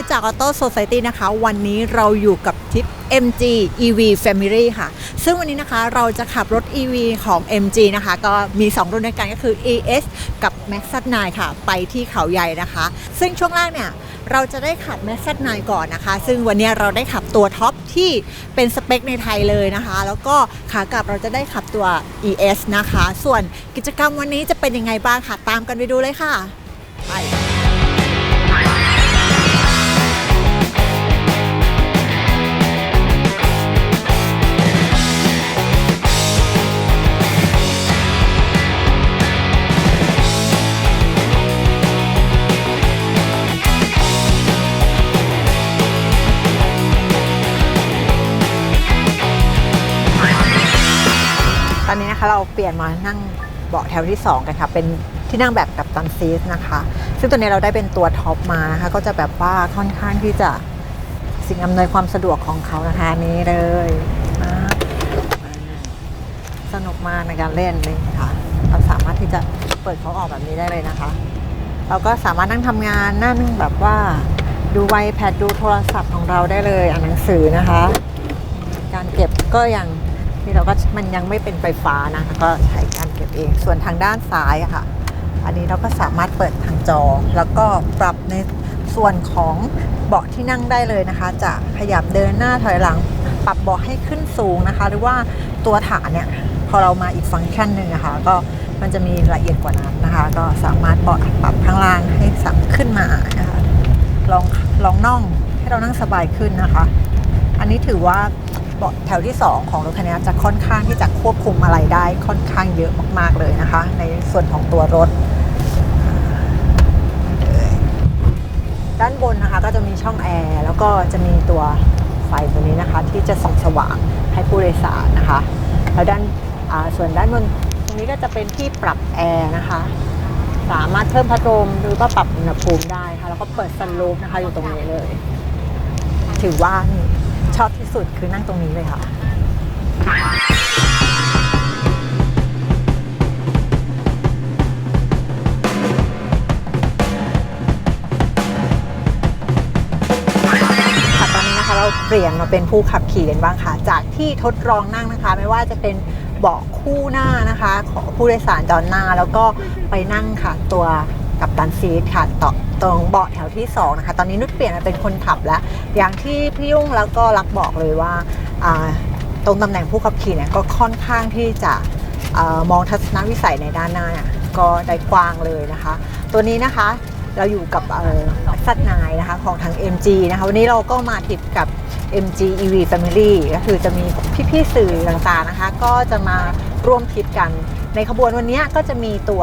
วัสดีค่ะนุชจาก Auto Society นะคะ วันนี้เราอยู่กับทิป MG EV Family ค่ะ ซึ่งวันนี้นะคะเราจะขับรถ EV ของ MG นะคะ ก็มี 2 รุ่นด้วยกันก็คือ ES กับ Max 9ค่ะ ไปที่เขาใหญ่นะคะ ซึ่งช่วงแรกเนี่ยเราจะได้ขับ Max 9ก่อนนะคะ ซึ่งวันนี้เราได้ขับตัวท็อปที่เป็นสเปคในไทยเลยนะคะ แล้วก็ขากลับเราจะได้ขับตัว ES นะคะ ส่วนกิจกรรมวันนี้จะเป็นยังไงบ้างค่ะ ตามกันไปดูเลยค่ะ นนี้นะคะ เราเปลี่ยนมานั่งเบาะแถวที่ 2 กันค่ะ เป็นที่นั่งแบบกับตันซีสนะคะ ซึ่งตัวนี้เราได้เป็นตัวท็อปมานะคะ ก็จะแบบว่าค่อนข้างที่จะสิ่งอำนวยความสะดวกของเขานะคะนี้เลยสนุกมากในการเล่นเลยค่ะเราสามารถที่จะเปิดเขาออกแบบนี้ได้เลยนะคะ เราก็สามารถนั่งทำงานนั่งแบบว่าดูไวแพดดูโทรศัพท์ของเราได้เลยอ่านหนังสือนะคะ การเก็บก็อยัง นี่เราก็มันยังไม่เป็นไฟฟ้านะก็ใช้การเก็บเอง ส่วนทางด้านซ้ายอะค่ะ อันนี้เราก็สามารถเปิดทางจอ แล้วก็ปรับในส่วนของเบาะที่นั่งได้เลยนะคะ จะขยับเดินหน้าถอยหลัง ปรับเบาะให้ขึ้นสูงนะคะ หรือว่าตัวฐานเนี่ยพอเรามาอีกฟังก์ชันหนึ่งนะคะก็มันจะมีละเอียดกว่านั้นนะคะ ก็สามารถเบาะปรับข้างล่างให้สับขึ้นมานะคะลองลองน่องให้เรานั่งสบายขึ้นนะคะ อันนี้ถือว่า แถวที่ 2 ของรถคันนี้จะค่อนข้างที่จะควบคุมอะไรได้ค่อนข้างเยอะมากๆเลยนะคะ ในส่วนของตัวรถ ด้านบนนะคะก็จะมีช่องแอร์แล้วก็จะมีตัวไฟตัวนี้นะคะ ที่จะส่องสว่างให้ผู้โดยสารนะคะ แล้วด้านาส่วนด้านบนตรงนี้ก็จะเป็นที่ปรับแอร์นะคะ สามารถเพิ่มพัดลมหรือว่าปรับอุณหภูมิได้ค่ะแล้วก็เปิดซันรูฟนะคะอยู่ตรงนี้เลย ถือว่านี่ ชอบที่สุดคือนั่งตรงนี้เลยค่ะค่ะตอนนี้นะคะเราเปลี่ยนมาเป็นผู้ขับขี่กันบ้างค่ะ จากที่ทดลองนั่งนะคะ ไม่ว่าจะเป็นเบาะคู่หน้านะคะ ของผู้โดยสารจอดหน้า แล้วก็ไปนั่งค่ะตัวกับตันซีทค่ะต่อ ตรงเบาะแถวที่สองนะคะตอนนี้นุชเปลี่ยนมาเป็นคนขับแล้ว อย่างที่พี่ยุ่งแล้วก็รักบอกเลยว่าตรงตำแหน่งผู้ขับขี่เนี่ยก็ค่อนข้างที่จะอมองทัศนวิสัยในด้านหน้าก็ได้กว้างเลยนะคะ ตัวนี้นะคะเราอยู่กับสัตนายนะคะของทาง MG นะคะวันนี้เราก็มาทิปกับ MG EV Family ก็คือจะมีพี่ๆสื่อต่างๆนะคะ ก็จะมาร่วมทิปกัน ในขบวนวันนี้ก็จะมีตัว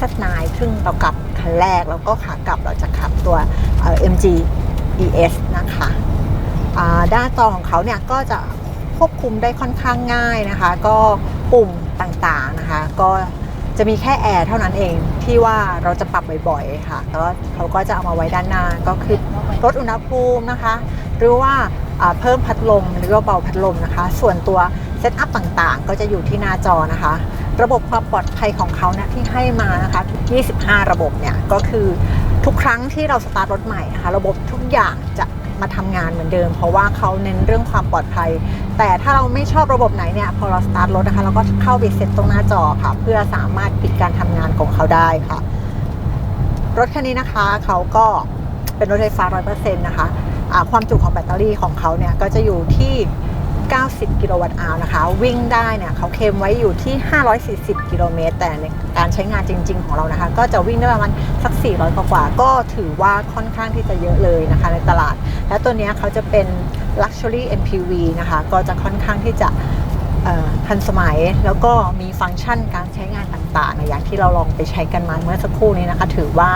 สัตนายซึ่งเรากลับ คันแรก แล้วก็ขากลับเราจะขับตัวเอ่อ MG ES นะคะด้านจอของเขาเนี่ยก็จะควบคุมได้ค่อนข้างง่ายนะคะ ก็ปุ่มต่างๆนะคะ ก็จะมีแค่แอร์เท่านั้นเองที่ว่าเราจะปรับบ่อยๆค่ะแล้วเขาก็จะเอามาไว้ด้านหน้าก็คือลดอุณหภูมินะคะ หรือว่าเพิ่มพัดลมหรือว่าเบาพัดลมนะคะ ส่วนตัว เซตอัพต่างๆ ก็จะอยู่ที่หน้าจอนะคะ ระบบความปลอดภัยของเขาเนี่ยที่ให้มานะคะ 25 ระบบเนี่ยก็คือทุกครั้งที่เราสตาร์ทรถใหม่นะคะ ระบบทุกอย่างจะมาทำงานเหมือนเดิม เพราะว่าเขาเน้นเรื่องความปลอดภัย แต่ถ้าเราไม่ชอบระบบไหนเนี่ยพอเราสตาร์ทรถนะคะเราก็เข้าไปเซตตรงหน้าจอค่ะ เพื่อสามารถปิดการทำงานของเขาได้ค่ะ รถคันนี้นะคะเขาก็เป็นรถไฟฟ้า 100%นะคะะความจุของแบตเตอรี่ของเขาเนี่ยก็จะอยู่ที่ 90 กิโลวัตต์อาวนะคะ วิ่งได้เนี่ยเขาเคลมไว้อยู่ที่ 540 กิโลเมตร แต่ในการใช้งานจริง ๆ ของเรานะคะ ก็จะวิ่งได้ประมาณสัก 400กว่า ก็ถือว่าค่อนข้างที่จะเยอะเลยนะคะในตลาด และตัวนี้เขาจะเป็น Luxury MPV นะคะ ก็จะค่อนข้างที่จะทันสมัยแล้วก็มีฟังก์ชันการใช้งานต่างๆนอย่างที่เราลองไปใช้กันมาเมื่อสักครู่นี้นะคะ ถือว่า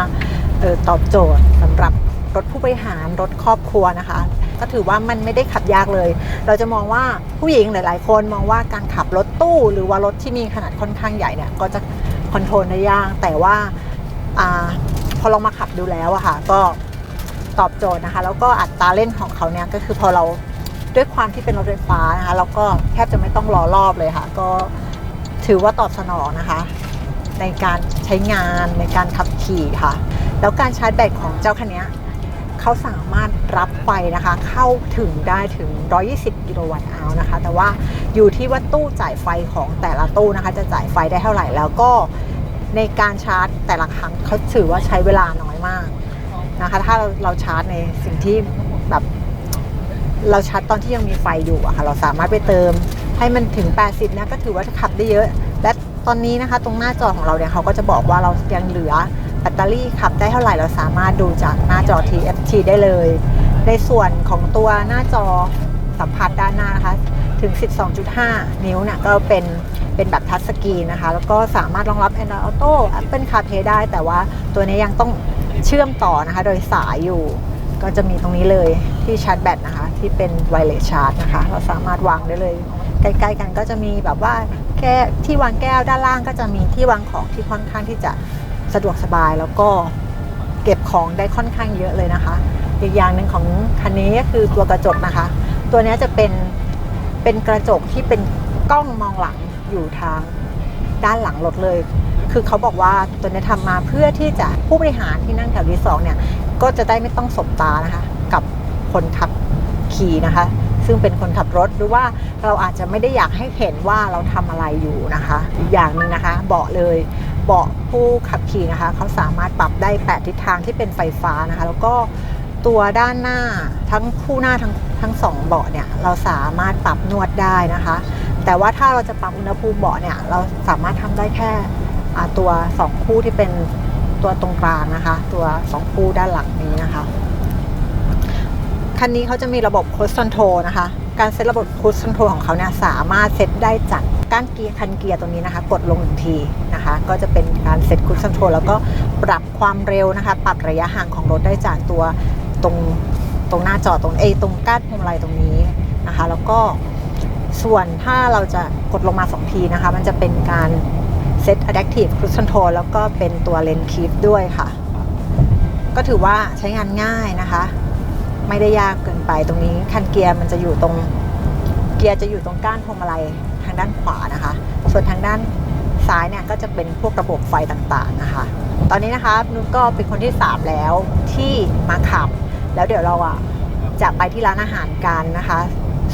ออตอบโจทย์สำหรับรถผู้บริหารรถครอบครัวนะคะ ก็ถือว่ามันไม่ได้ขับยากเลย เราจะมองว่าผู้หญิงหลาย ๆ คนมองว่าการขับรถตู้ หรือว่ารถที่มีขนาดค่อนข้างใหญ่เนี่ยก็จะคอนโทรลได้ยากแต่ว่าอพอลองมาขับดูแล้วอะค่ะก็ตอบโจทย์นะคะ แล้วก็อัตราเล่นของเขาเนี่ยก็คือพอเราด้วยความที่เป็นรถไฟฟ้านะคะเราก็แทบจะไม่ต้องรอรอบเลยค่ะ ก็ถือว่าตอบสนองนะคะ ในการใช้งานในการขับขี่ค่ะ แล้วการชาร์จแบตของเจ้าคันนี้ เขาสามารถรับไฟนะคะ เข้าถึงได้ถึง 120 กิโลวัตต์อาวนะคะ แต่ว่าอยู่ที่ว่าตู้จ่ายไฟของแต่ละตู้นะคะ จะจ่ายไฟได้เท่าไหร่แล้วก็ในการชาร์จแต่ละครั้งเขาถือว่าใช้เวลาน้อยมากนะคะ ถ้าเราเราชาร์จในสิ่งที่แบบเราชาร์จตอนที่ยังมีไฟอยู่อะค่ะเราสามารถไปเติมให้มันถึง 80 นะก็ถือว่าขับได้เยอะ และตอนนี้นะคะ ตรงหน้าจอของเราเนี่ยเขาก็จะบอกว่าเรายังเหลือ แบตเตอรี่ขับได้เท่าไหร่เราสามารถดูจากหน้าจอ TFT ได้เลย ในส่วนของตัวหน้าจอสัมผัสด้านหน้านะคะถึง 12.5 นิ้วเนี่ยก็เป็นเป็นแบบทัชสกรีนนะคะ แล้วก็สามารถรองรับ Android Auto Apple CarPlay ได้ แต่ว่าตัวนี้ยังต้องเชื่อมต่อนะคะ โดยสายอยู่ก็จะมีตรงนี้เลยที่ชาร์จแบตนะคะ ที่เป็นไวเลสชาร์จนะคะ เราสามารถวางได้เลย ใกล้ๆกันก็จะมีแบบว่าแก้ที่วางแก้วด้านล่างก็จะมีที่วางของที่ค่อนข้างที่จะ สะดวกสบายแล้วก็เก็บของได้ค่อนข้างเยอะเลยนะคะ อีกอย่างหนึ่งของคันนี้ก็คือตัวกระจกนะคะ ตัวนี้จะเป็นเป็นกระจกที่เป็นกล้องมองหลังอยู่ทางด้านหลังรถเลย คือเขาบอกว่าตัวนี้ทำมาเพื่อที่จะผู้บริหารที่นั่งแถวที่สองเนี่ย ก็จะได้ไม่ต้องสบตานะคะ กับคนขับขี่นะคะ ซึ่งเป็นคนขับรถหรือว่าเราอาจจะไม่ได้อยากให้เห็นว่าเราทำอะไรอยู่นะคะ อีกอย่างหนึ่งนะคะ เบาะเลย เบาะผู้ขับขี่นะคะเขาสามารถปรับได้ 8 ทิศทางที่เป็นไฟฟ้านะคะ แล้วก็ตัวด้านหน้าทั้งคู่หน้าทั้งทั้งสองเบาะเนี่ยเราสามารถปรับนวดได้นะคะ แต่ว่าถ้าเราจะปรับอุณหภูมิเบาะเนี่ยเราสามารถทำได้แค่ตัวสองคู่ที่เป็นตัวตรงกลางนะคะ ตัวสองคู่ด้านหลังนี้นะคะคันนี้เขาจะมีระบบ Cruise Control นะคะ การเซตระบบ Cruise Control ของเขาเนี่ยสามารถเซตได้จาก ก้านเกียร์คันเกียร์ตรงนี้นะคะ กดลงหนึ่งทีนะคะ ก็จะเป็นการเซต Cruise Control แล้วก็ปรับความเร็วนะคะ ปรับระยะห่างของรถได้จากตัวตรงตรงหน้าจอตรงเอตรงก้านพวงมาลัยตรงนี้นะคะ แล้วก็ส่วนถ้าเราจะกดลงมา 2 ทีนะคะ มันจะเป็นการเซต Adaptive Cruise Control แล้วก็เป็นตัว Lane Keep ด้วยค่ะ ก็ถือว่าใช้งานง่ายนะคะ ไม่ได้ยากเกินไปตรงนี้คันเกียร์มันจะอยู่ตรงเกียร์จะอยู่ตรงก้านพวงมาลัยางด้านขวานะคะ ส่วนทางด้านซ้ายเนี่ยก็จะเป็นพวกระบบไฟต่างๆนะคะ ตอนนี้นะคะนุ้นก็เป็นคนที่ 3 แล้วที่มาขับ แล้วเดี๋ยวเราอะจะไปที่ร้านอาหารกันนะคะ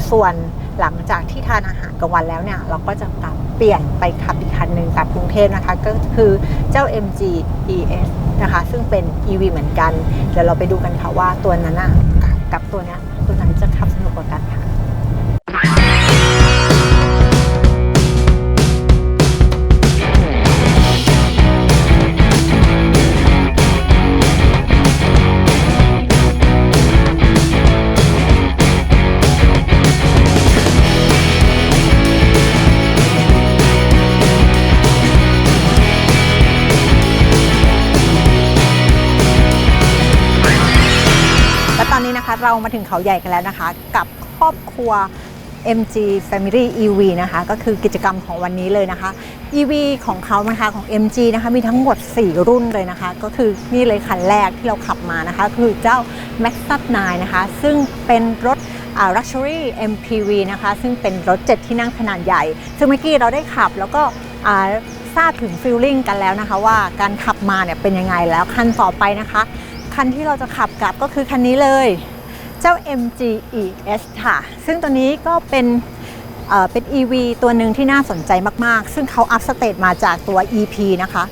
ส่วนหลังจากที่ทานอาหารกลางวันแล้วเนี่ย เราก็จะกลับเปลี่ยนไปขับอีกคันหนึ่งกลับกรุงเทพนะคะ ก็คือเจ้า MG ES นะคะ ซึ่งเป็น EV เหมือนกัน เดี๋ยวเราไปดูกันค่ะว่าตัวนั้นน่ะกับกับตัวเนี้ยตัวไหนจะขับสนุกกว่ากันค่ะ นะคะเรามาถึงเขาใหญ่กันแล้วนะคะ กับครอบครัว MG Family EV นะคะก็คือกิจกรรมของวันนี้เลยนะคะ EV ของเขานะคะของ MG นะคะมีทั้งหมด 4 รุ่นเลยนะคะ ก็คือนี่เลยคันแรกที่เราขับมานะคะ คือเจ้า Max Up 9นะคะ ซึ่งเป็นรถอ่า Luxury MPV นะคะ ซึ่งเป็นรถ 7 ที่นั่งขนาดใหญ่ ซึ่งเมื่อกี้เราได้ขับแล้วก็อ่าทราบถึงฟีลลิ่งกันแล้วนะคะ ว่าการขับมาเนี่ยเป็นยังไงแล้วคันต่อไปนะคะ คันที่เราจะขับกลับก็คือคันนี้เลย เจ้า MG ES ค่ะ ซึ่งตัวนี้ก็เป็นเป็น EV ตัวหนึ่งที่น่าสนใจมาก ๆ ซึ่งเขาอัพสเตตมาจากตัว EP นะคะ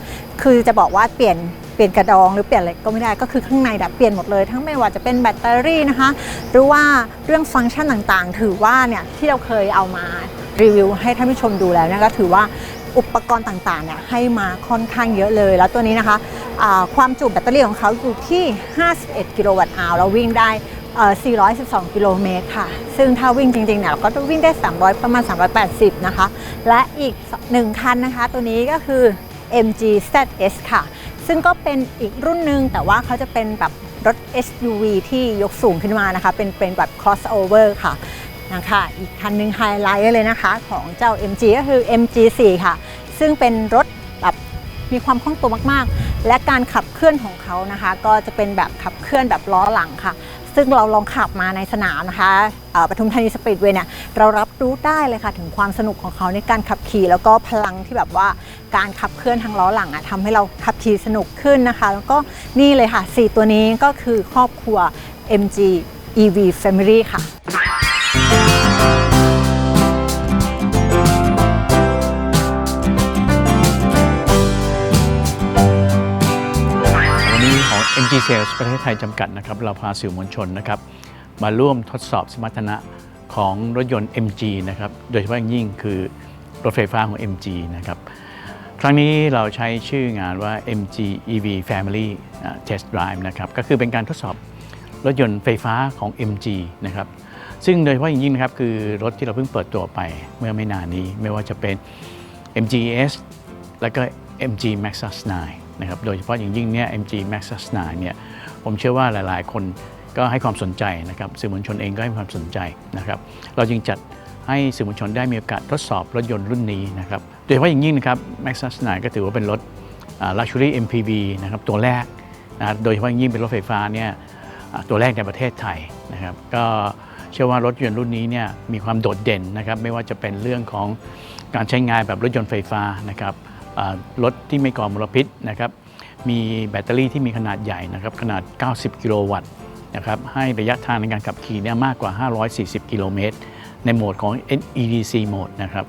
คือจะบอกว่าเปลี่ยนเปลี่ยนกระดองหรือเปลี่ยนอะไรก็ไม่ได้ ก็คือข้างในแบบเปลี่ยนหมดเลย ทั้งไม่ว่าจะเป็นแบตเตอรี่นะคะ หรือว่าเรื่องฟังก์ชันต่างๆ ถือว่าเนี่ยที่เราเคยเอามารีวิวให้ท่านผู้ชมดูแล้วนะก็ถือว่าอุปกรณ์ต่างๆเนี่ยให้มาค่อนข้างเยอะเลย แล้วตัวนี้นะคะความจุแบตเตอรี่ของเขาอยู่ที่ 51 กิโลวัตต์อาวแล้ววิ่งได้ 412 กิโลเมตรค่ะ ซึ่งถ้าวิ่งจริงๆเนี่ยเราก็ต้องวิ่งได้ 300 ประมาณ 380 นะคะ และอีกหนึ่งคันนะคะ ตัวนี้ก็คือ MG ZS ค่ะ ซึ่งก็เป็นอีกรุ่นหนึ่งแต่ว่าเขาจะเป็นแบบรถ SUV ที่ยกสูงขึ้นมานะคะ เป็นเป็นแบบ crossover ค่ะนะคะอีกคันหนึ่งไฮไลท์เลยนะคะของเจ้า MG ก็คือ MG4 ค่ะ ซึ่งเป็นรถแบบมีความคล่องตัวมากๆ และการขับเคลื่อนของเขานะคะ ก็จะเป็นแบบขับเคลื่อนแบบล้อหลังค่ะ ซึ่งเราลองขับมาในสนามนะคะปทุมธานีสปีดเวย์เนี่ยเรารับรู้ได้เลยค่ะ ถึงความสนุกของเขาในการขับขี่ แล้วก็พลังที่แบบว่าการขับเคลื่อนทางล้อหลังอะทำให้เราขับขี่สนุกขึ้นนะคะ แล้วก็นี่เลยค่ะ 4 ตัวนี้ก็คือครอบครัว MG EV Family ค่ะ MG Sales ประเทศไทยจำกัดนะครับเราพาสื่อมวลชนนะครับมาร่วมทดสอบสมรรถนะของรถยนต์ MG นะครับโดยเฉพาะยิ่งคือรถไฟฟ้าของ MG นะครับครั้งนี้เราใช้ชื่องานว่า MG EV Family Test Drive นะครับก็คือเป็นการทดสอบรถยนต์ไฟฟ้าของ MG นะครับซึ่งโดยเฉพาะอย่างยิ่งนะครับคือรถที่เราเพิ่งเปิดตัวไปเมื่อไม่นานนี้ ไม่ว่าจะเป็น MGS แล้วก็ MG Maxus 9 นะครับโดยเฉพาะอย่างยิ่งเนี่ย MG Maxus 9เนี่ยผมเชื่อว่าหลายๆ คนก็ให้ความสนใจนะครับสื่อมวลชนเองก็ให้ความสนใจนะครับเราจึงจัดให้สื่อมวลชนได้มีโอกาสทดสอบรถยนต์รุ่นนี้นะครับโดยเฉพาะอย่างยิ่งนะครับ Maxus 9ก็ถือว่าเป็นรถ Luxury MPV นะครับตัวแรกนะโดยเฉพาะอย่างยิ่งเป็นรถไฟฟ้าเนี่ยตัวแรกในประเทศไทยนะครับก็เชื่อว่ารถยนต์รุ่นนี้เนี่ยมีความโดดเด่นนะครับไม่ว่าจะเป็นเรื่องของการใช้งานแบบรถยนต์ไฟฟ้านะครับ รถที่ไม่ก่อมลพิษนะครับมีแบตเตอรี่ที่มีขนาดใหญ่นะครับขนาด 90 กิโลวัตต์นะครับให้ระยะทางในการขับขี่เนี่ยมากกว่า 540 กิโลเมตร ในโหมดของ NEDC โหมดนะครับ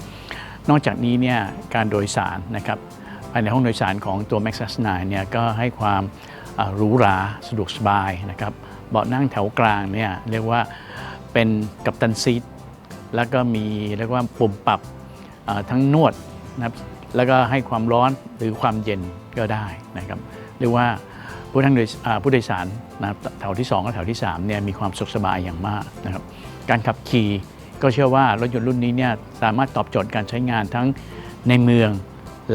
นอกจากนี้เนี่ยการโดยสารนะครับภายในห้องโดยสารของตัว Maxus 9เนี่ยก็ให้ความหรูหราสะดวกสบายนะครับเบาะนั่งแถวกลางเนี่ยเรียกว่าเป็นกัปตันซีทแล้วก็มีเรียกว่าปุ่มปรับทั้งนวดนะครับ แล้วก็ให้ความร้อนหรือความเย็นก็ได้นะครับเรียกว่าผู้ทั้งโดยผู้โดยสารนะแถวที่ 2 และแถวที่3เนี่ยมีความสุขสบายอย่างมากนะครับการขับขี่ก็เชื่อว่ารถยนต์รุ่นนี้เนี่ยสามารถตอบโจทย์การใช้งานทั้งในเมือง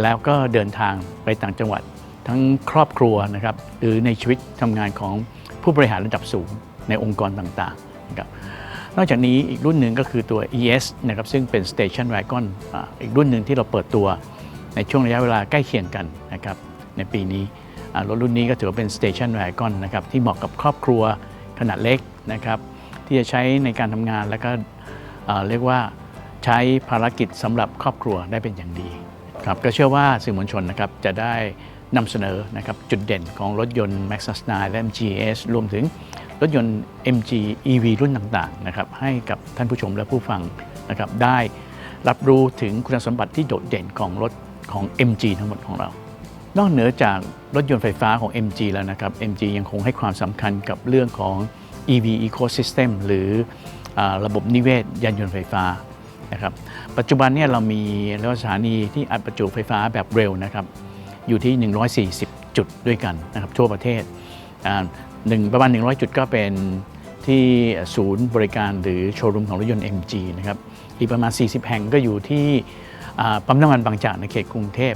แล้วก็เดินทางไปต่างจังหวัด ทั้งครอบครัวนะครับหรือในชีวิตทำงานของผู้บริหารระดับสูงในองค์กรต่างๆนะครับนอกจากนี้อีกรุ่นหนึ่งก็คือตัว ES นะครับซึ่งเป็น Station Wagon ออีกรุ่นหนึ่งที่เราเปิดตัว ในช่วงระยะเวลาใกล้เคียงกันนะครับในปีนี้รถรุ่นนี้ก็ถือว่าเป็น Station Wagon นะครับที่เหมาะกับครอบครัวขนาดเล็กนะครับที่จะใช้ในการทำงานแล้วก็เรียกว่าใช้ภารกิจสำหรับครอบครัวได้เป็นอย่างดีครับก็เชื่อว่าสื่อมวลชนนะครับจะได้นำเสนอนะครับจุดเด่นของรถยนต์ Maxus 9 และ MGS รวมถึงรถยนต์ MG EV รุ่นต่างๆนะครับให้กับท่านผู้ชมและผู้ฟังนะครับได้รับรู้ถึงคุณสมบัติที่โดดเด่นของรถ ของ MG ทั้งหมดของเรา นอกเหนือจากรถยนต์ไฟฟ้าของ MG แล้วนะครับ MG ยังคงให้ความสำคัญกับเรื่องของ EV Ecosystem หรืออระบบนิเวศยานยนต์ไฟฟ้านะครับปัจจุบันเนี่ยเรามีรียกว่าสถานีที่อัดประจุไฟฟ้าแบบเร็วนะครับอยู่ที่ 140 จุดด้วยกันนะครับทั่วประเทศหนึ่งประมาณ 100 จุดก็เป็นที่ศูนย์บริการหรือโชว์รูมของรถยนต์ MG นะครับอีกประมาณ 40 แห่งก็อยู่ที่ ปั๊มน้ำมันบางจากในเขตกรุงเทพ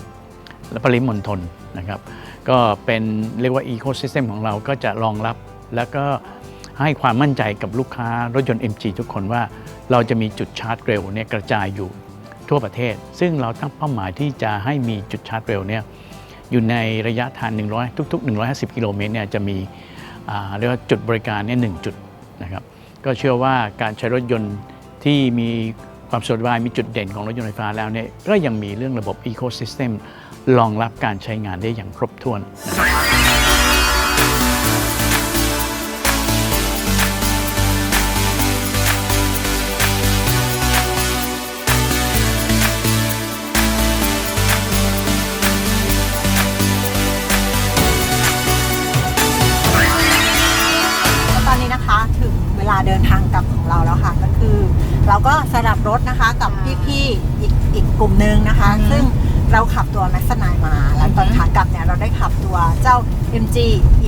และปริมณฑลนะครับ ก็เป็นเรียกว่าอีโค y ิสเต็มของเราก็จะรองรับแล้วก็ให้ความมั่นใจกับลูกค้ารถยนต์ MG ทุกคนว่าเราจะมีจุดชาร์จเร็วเนี่ยกระจายอยู่ทั่วประเทศ ซึ่งเราตั้งเป้าหมายที่จะให้มีจุดชาร์จเร็วเนี่ยอยู่ในระยะทาง 100 ทุก ๆ 150 กิโลเมตรเนี่ยจะมีเรียกว่าจุดบริการเนี่ยหนึ่งจุดนะครับ ก็เชื่อว่าการใช้รถยนต์ที่มี ความสะดวกสบายมีจุดเด่นของรถยนต์ไฟฟ้าแล้วเนี่ยก็ยังมีเรื่องระบบ Ecosystem รองรับการใช้งานได้อย่างครบถ้วนนะครับ นะคะกับพี่ๆอีกอีกกลุ่มหนึ่งนะคะ อือฮึซึ่งเราขับตัว m a x นายมา แล้วตอนอือฮึ ขากลับเนี่ยเราได้ขับตัวเจ้า MG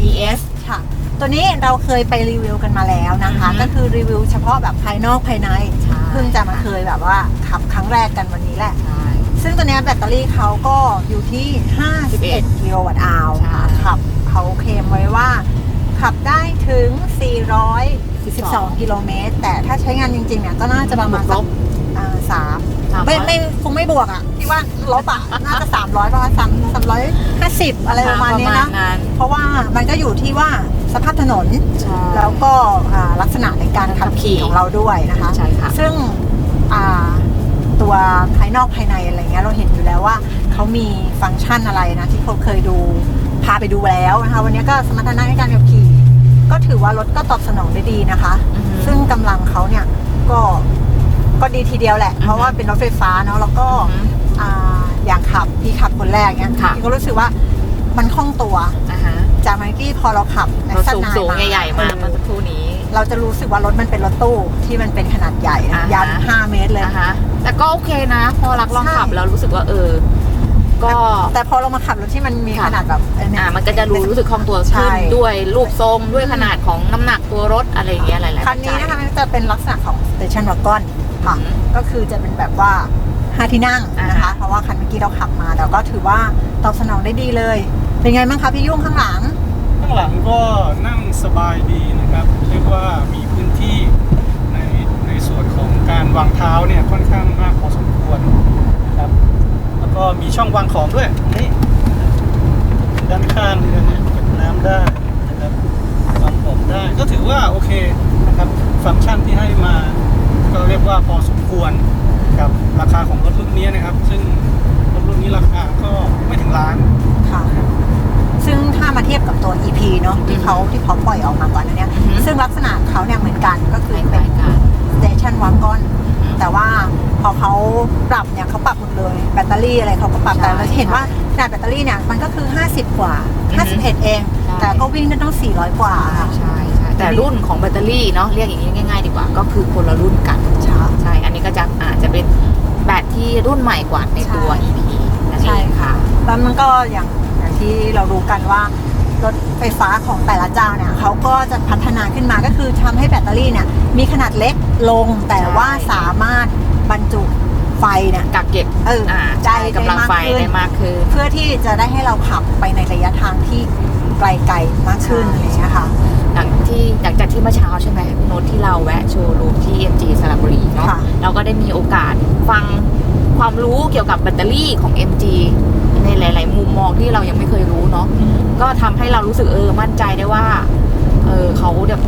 ES ค่ะ ตัวนี้เราเคยไปรีวิวกันมาแล้วนะคะ อือฮึ ก็คือรีวิวเฉพาะแบบภายนอกภายในใช่เพิ่งจะมาเคยแบบว่าขับครั้งแรกกันวันนี้แหละ ใช่ ซึ่งตัวเนี้ยแบตเตอรี่เขาก็อยู่ที่ 51 กิโลวัตต์อาวร์ค่ะใช่ ขับเขาเคลมไว้ว่า ขับได้ถึง 412 กิโลเมตร แต่ถ้าใช้งานจริงๆเนี่ยก็น่าจะประมาณสักอ่า สามสามไม่ร้อยไม่คงไม่บวกอะที่ว่าลบอะน่าจะ300ประมาณสามสามร้อยห้าสิบอะไรประมาณนี้ปนะนั้นเพราะว่ามันก็อยู่ที่ว่าสภาพถนนใช่แล้วก็อ่าลักษณะในการขับขี่ของเราด้วยนะคะใช่ค่ะซึ่งอ่าตัวภายนอกภายในอะไรเงี้ยเราเห็นอยู่แล้วว่าเขามีฟังก์ชันอะไรนะ ที่เขาเคยดูพาไปดูแล้วนะคะวันนี้ก็สมรรถนะในการขับขี่ ก็ถืออว่ารถก็ตอบสนองได้ดีนะคะอือฮึซึ่งกำลังเขาเนี่ยก็ ก็ดีทีเดียวแหละ เพราะว่าเป็นรถไฟฟ้าเนาะแล้วก็อือฮึอ่าอย่างขับพี่ขับคนแรกเนี่ยค่ะพี่ก็รู้สึกว่ามันคล่องตัวอ่าฮะจากเมื่อกี้พอเราขับรถสูง Nexus สูง9ๆใหญ่ๆมาเอเมื่ออสักครู่นี้ เราจะรู้สึกว่ารถมันเป็นรถตู้ที่มันเป็นขนาดใหญ่นะอ่าฮะยัน5เมตรเลยอ่าฮะแต่ก็โอเคนะ พอรักลองใช่ขับแล้วรู้สึกว่าเออก็แต่พอเรามาขับรถที่มันมีค่ะขนาดแบบเยอ่ามันก็จะรู้รู้สึกคล่องตัวใช่ขึ้นด้วยรูปทรงด้วยขนาดของน้ำหนักตัวรถอะไรอย่างเงี้ยหลายๆคันนี้ปัจจัยนะคะมันจะเป็นลักษณะของ Station Wagon ค่ะอืมก็คือจะเป็นแบบว่าห้าที่นั่งนะคะอ่าฮะเพราะว่าคันเมื่อกี้เราขับมาแล้วก็ถือว่าตอบสนองได้ดีเลย เป็นไงบ้างคะพี่ยุ่งข้างหลัง ข้างหลังก็นั่งสบายดีนะครับ เรียกว่ามีพื้นที่ในในส่วนของการวางเท้าเนี่ยค่อนข้างมากพอสมควรนะครับ แล้วก็มีช่องวางของด้วยนี่ด้านข้างนี่นะฮะเก็บน้ำได้นะครับวางของได้ก็ถือว่าโอเคนะครับ ฟังก์ชันที่ให้มา ก็เรียกว่าพอสมควรกับราคาของรถรุ่นนี้นะครับ ซึ่งรถรุ่นนี้ราคาก็ไม่ถึงล้านค่ะ ซึ่งถ้ามาเทียบกับตัว EP เนาะที่เขาที่เขาปล่อยออกมาก่อนอันเนี้ยอือฮึซึ่งลักษณะเขาเนี่ยเหมือนกันก็คือคเป็นล้ายๆกัน Station Wagon แต่ว่าพอเขาปรับเนี่ยเขาปรับหมดเลย แบตเตอรี่อะไรเขาก็ปรับใช่แต่เราจะเห็นว่าขนาดแบตเตอรี่เนี่ยมันก็คือ 50 กว่าอือฮึ51 เองใช่แต่ก็วิ่งได้ต้อง 400 กว่าค่ะใช่ใช่ แต่รุ่นของแบตเตอรี่เนาะเรียกอย่างนี้ง่าย ๆ ดีกว่า ก็คือคนละรุ่นกันใช่ใช่ อันนี้ก็จะอาจจะเป็นแบตที่รุ่นใหม่กว่าในตัวใช่ EP นั่นใช่เองค่ะแล้วมันก็อย่างอย่างที่เรารู้กันว่ารถไฟฟ้าของแต่ละเจ้าเนี่ยเขาก็จะพัฒนาขึ้นมาก็คือทำให้แบตเตอรี่เนี่ยมีขนาดเล็กลงแต่ใช่ว่าสามารถบรรจุไฟเนี่ยกักเก็บเอออ่าได้ใช่กำลังไฟได้ได้มามากกขึ้ขึ้นนเพื่อที่จะได้ให้เราขับไปในระยะทางที่ไกลๆมากขึ้นใช่อะไรอย่างเงี้ยค่ะ หลังที่หลังจากที่เมื่อเช้าใช่ไหมพี่โน้ตที่เราแวะโชว์รูมที่ MG สระบุรีเนาะค่ะ เราก็ได้มีโอกาสฟังความรู้เกี่ยวกับแบตเตอรี่ของ MG ในหลาย ๆ มุมมองที่เรายังไม่เคยรู้เนาะ ก็ทำให้เรารู้สึกเออมั่นใจได้ว่า เออเขาแบบ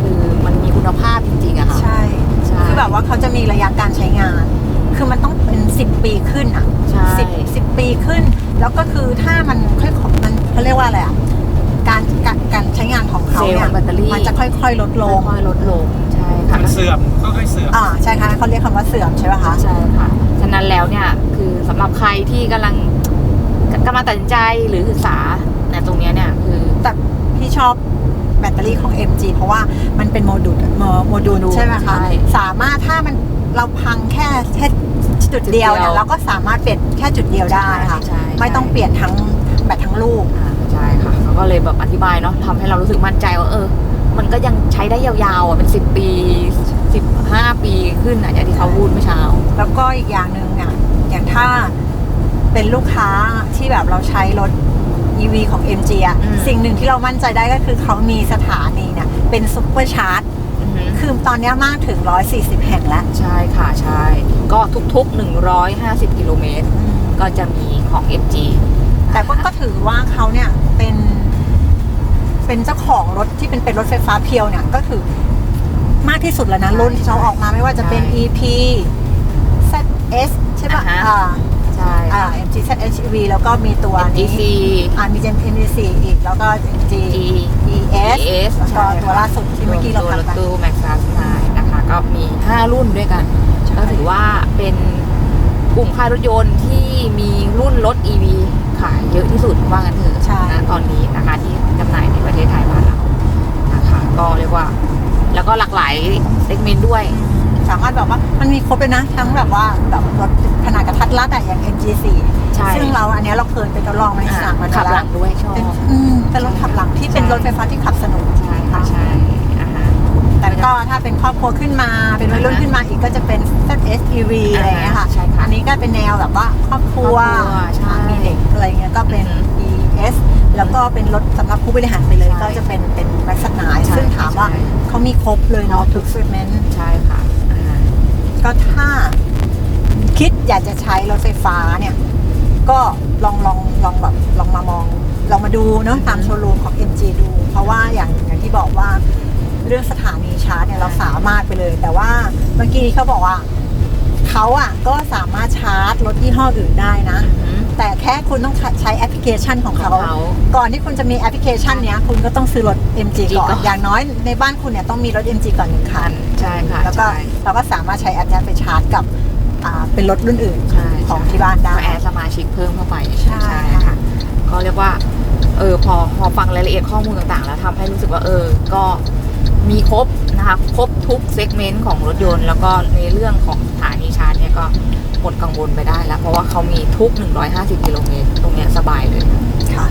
คือมันมีคุณภาพจริงๆอะค่ะ ใช่ ใช่คือแบบว่าเขาจะมีระยะการใช้งาน คือมันต้องเป็น 10 ปีขึ้นอะใช่ สิบสิบปีขึ้น แล้วก็คือถ้ามันค่อยๆมันเขาเรียกว่าอะไรอะ การการการใช้งานของเขาเซลล์เนี่ยแบตเตอรี่ มันจะค่อยๆลดลง ค่อยๆลดลงใช่ค่ะ มันเสื่อมก็ค่อยๆเสื่อม อ่าใช่ค่ะเขาเรียกคำว่าเสื่อมใช่ไหมคะ ใช่ค่ะ ฉะนั้นแล้วเนี่ยคือสำหรับใครที่กำลังกำลังตัดสินใจหรือศึกษาในตรงเนี้ยเนี่ยคือ แต่พี่ชอบแบตเตอรี่ของ MG เพราะว่ามันเป็นโมดูลโมโมดูลโมดูลใช่ไหมคะ ใช่สามารถถ้ามันเราพังแค่แค่จุดเดียวเนี่ยจุดเดียวเราก็สามารถเปลี่ยนแค่จุดเดียวได้ค่ะ ใช่ใช่ ไม่ต้องเปลี่ยนทั้งแบตทั้งลูก อ่าใช่ค่ะเขา ก็เลยแบบอธิบายเนาะทำให้เรารู้สึกมั่นใจว่าเออ มันก็ยังใช้ได้ยาวๆอะเป็นสิบปีสิบห้าปีขึ้นอะอย่างที่เขาพูดเมื่อเช้า แล้วก็อีกอย่างหนึ่งอะอย่างถ้าเป็นลูกค้าที่แบบเราใช้รถ EV ของ MG อะ อืม สิ่งหนึ่งที่เรามั่นใจได้ก็คือเขามีสถานีเนี่ยเป็นซุปเปอร์ชาร์จ อือหือ คือตอนเนี้ยมากถึง 140 แห่งแล้ว ใช่ค่ะ ใช่ ก็ทุกๆ 150 กิโลเมตร ก็จะมีของ FG แต่ก็ก็ถือว่าเขาเนี่ยเป็น เป็นเจ้าของรถที่เป็นเป็นรถไฟฟ้าเพียวเนี่ยก็คือมากที่สุดแล้วนะใช่รุ่นที่เขาออกมาไม่ว่าจะเป็นใช่ EP ZS ใช่ปะอ่าฮะ อ่าใช่ อ่า MG ZHEV แล้วก็มีตัวนี้ MGC อ่ามี MG4 อีกแล้วก็ MG E ES ES แล้วก็ตัวล่าสุดที่เมื่อกี้เราตัวขับรถไป ตู้ Max 9นะคะ ก็มี 5 รุ่นด้วยกัน ใช่ ก็ถือว่าเป็นกลุ่มค่ายรถยนต์ที่มีรุ่นรถ EV ขายเยอะที่สุดว่างันเถอะใช่นะตอนนี้นะคะที่จำ หน่ายในประเทศไทยบ้านเรานะคะ ก็เรียกว่า แล้วก็หลากหลายเซกเมนต์ด้วย สามารถแบบว่ามันมีครบเลยนะ ทั้งแบบว่าแบบรถขนาดกระทัดรัดอะอย่าง MG4 ใช่ซึ่งเราอันเนี้ยเราเคยไปทดลองมาในสนามมาขับหแล้ลัวงด้วยชอบ เป็นอืมเป็นรถขับหลังที่เป็นรถไฟฟ้าที่ขับสนุกใช่ค่ะใช่อ่าฮะ แต่ก็ถ้าเป็นครอบครัวขึ้นมาเป็นวัยรุ่นขึ้นมาอีกก็จะเป็น ZSEV อะไรอย่างเงี้ยค่ะ ใช่ค่ะอันนี้ก็เป็นแนวแบบว่าครอบครัวครอบครัวใช่มีเด็กอะไรเงี้ยก็เป็น อืม ES แล้วก็เป็นรถสำหรับผู้บริหารไปเลยใช่ก็จะเป็นเป็นแม็กซ์นายใช่ซึ่งถามว่าใช่เขามีครบเลยเนาะทุกเซกเมนต์ใช่ค่ะอ่าก็ถ้าคิดอยากจะใช้รถไฟฟ้าเนี่ย ก็ลองลองลองแบบลองมามองลองมาดูเนาะตามโชว์รูมของ MG ดู เพราะว่าอย่างอย่างที่บอกว่าเรื่องสถานีชาร์จเนี่ยเราสามารถไปเลย แต่ว่าเมื่อกี้เขาบอกว่าเขาอะก็สามารถชาร์จรถยี่ห้ออื่นได้นะอืม แต่แค่คุณต้องใช้แอปพลิเคชันของเขา ของเขาก่อนที่คุณจะมีแอปพลิเคชันเนี้ยคุณก็ต้องซื้อรถ MG ก่อก่อนนอย่างน้อยในบ้านคุณเนี่ยต้องมีรถ MG ก่อนหนึ่งคัน ใช่ค่ะแล้วก็ใช่ เราก็สามารถใช้แอปเนี้ยไปชาร์จกับอ่าเป็นรถรุ่นอื่นใช่ของที่บ้านได้ ก็แอดสมาชิกเพิ่มเข้าไปใช่ ค่ะก็เรียกว่าเออพอพอฟังรายละเอียดข้อมูลต่างๆ แล้วทำให้รู้สึกว่าเออ ก็ มีครบนะคะครบทุกเซกเมนต์ของรถยนต์ แล้วก็ในเรื่องของสถานีชาร์จเนี่ยก็หมดกังวลไปได้แล้ว เพราะว่าเขามีทุก 150 กิโลเมตร ตรงเนี้ยสบายเลยค่ะ